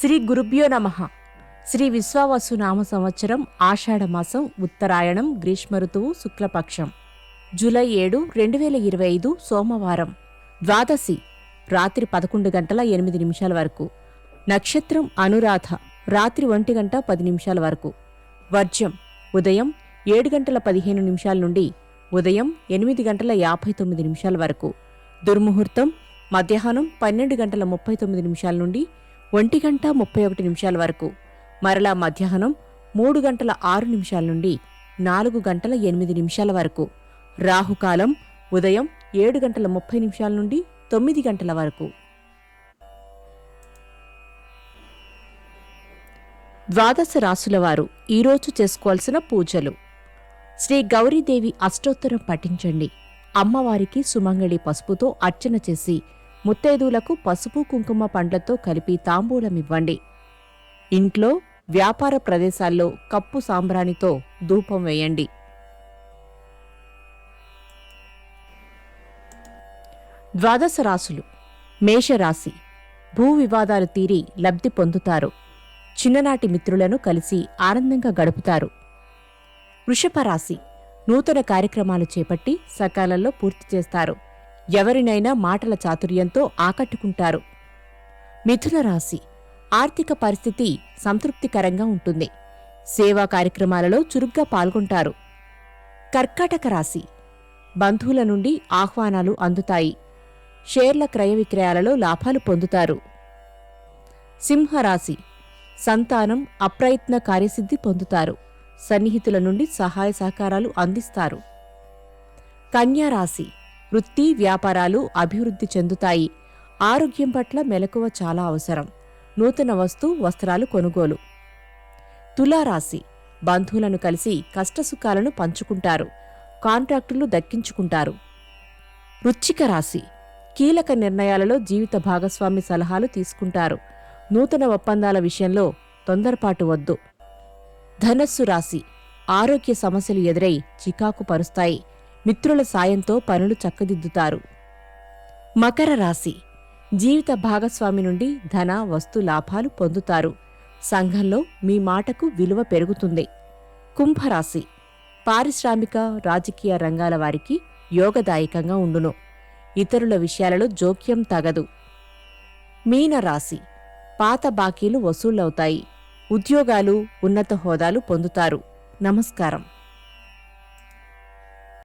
శ్రీ గురుభ్యో నమ. శ్రీ విశ్వావసు నామ సంవత్సరం ఆషాఢమాసం ఉత్తరాయణం గ్రీష్మ ఋతువు శుక్లపక్షం. జూలై ఏడు రెండు వేల ఇరవై ఐదు సోమవారం. ద్వాదశి రాత్రి పదకొండు గంటల ఎనిమిది నిమిషాల వరకు. నక్షత్రం అనురాధ రాత్రి ఒంటి గంట పది నిమిషాల వరకు. వర్జ్యం ఉదయం ఏడు గంటల పదిహేను నిమిషాల నుండి ఉదయం ఎనిమిది గంటల యాభై తొమ్మిది నిమిషాల వరకు. దుర్ముహూర్తం మధ్యాహ్నం పన్నెండు గంటల ముప్పై తొమ్మిది నిమిషాల నుండి ఒంటి గంట ముప్పై ఒకటి నిమిషాల వరకు. మరలా మధ్యాహ్నం మూడు గంటల ఆరు నిమిషాల నుండి నాలుగు గంటల ఎనిమిది నిమిషాల వరకు. రాహుకాలం ఉదయం ఏడు గంటల ముప్పై నిమిషాల నుండి తొమ్మిది గంటల వరకు. ద్వాదశ రాసుల వారు ఈరోజు చేసుకోవాల్సిన పూజలు. శ్రీ గౌరీదేవి అష్టోత్తరం పఠించండి. అమ్మవారికి సుమంగళి పసుపుతో అర్చన చేసి ముత్తైదులకు పసుపు కుంకుమ పండ్లతో కలిపి తాంబూలమివ్వండి. ఇంట్లో వ్యాపార ప్రదేశాల్లో కప్పు సాంబ్రాణితో ధూపం వేయండి. ద్వాదశ రాశులు. మేషరాశి. భూ వివాదాలు తీరి లబ్ధి పొందుతారు. చిన్ననాటి మిత్రులను కలిసి ఆనందంగా గడుపుతారు. వృషభ రాశి నూతన కార్యక్రమాలు చేపట్టి సకాలంలో పూర్తి చేస్తారు. ఎవరినైనా మాటల చాతుర్యంతో ఆకట్టుకుంటారు. మిథున రాశి. ఆర్థిక పరిస్థితి సంతృప్తికరంగా ఉంటుంది. సేవా కార్యక్రమాలలో చురుగ్గా పాల్గొంటారు. కర్కాటక రాశి. బంధువుల నుండి ఆహ్వానాలు అందుతాయి. షేర్ల క్రయ విక్రయాలలో లాభాలు పొందుతారు. సింహరాశి. సంతానం అప్రయత్న కార్యసిద్ధి పొందుతారు. సన్నిహితుల నుండి సహాయ సహకారాలు అందిస్తారు. కన్యారాశి వృత్తి వ్యాపారాలు అభివృద్ధి చెందుతాయి. ఆరోగ్యం పట్ల మెలకువ చాలా అవసరం. నూతన వస్తు వస్త్రాలు కొనుగోలు. తులారాశి. బంధువులను కలిసి కష్టసుఖాలను పంచుకుంటారు. కాంట్రాక్టులు దక్కించుకుంటారు. వృచ్చిక రాశి. కీలక నిర్ణయాలలో జీవిత భాగస్వామి సలహాలు తీసుకుంటారు. నూతన ఒప్పందాల విషయంలో తొందరపాటు వద్దు. ధనస్సు రాశి. ఆరోగ్య సమస్యలు ఎదురై చికాకు పరుస్తాయి. మిత్రుల సాయంతో పనులు చక్కదిద్దుతారు. మకర రాశి. జీవిత భాగస్వామి నుండి ధన వస్తు లాభాలు పొందుతారు. సంఘంలో మీ మాటకు విలువ పెరుగుతుంది. కుంభరాశి. పారిశ్రామిక రాజకీయ రంగాల వారికి యోగదాయకంగా ఉండును. ఇతరుల విషయాలలో జోక్యం తగదు. మీనరాశి. పాత బాకీలు వసూళ్ళవుతాయి. ఉద్యోగాలు ఉన్నత హోదాలు పొందుతారు. నమస్కారం.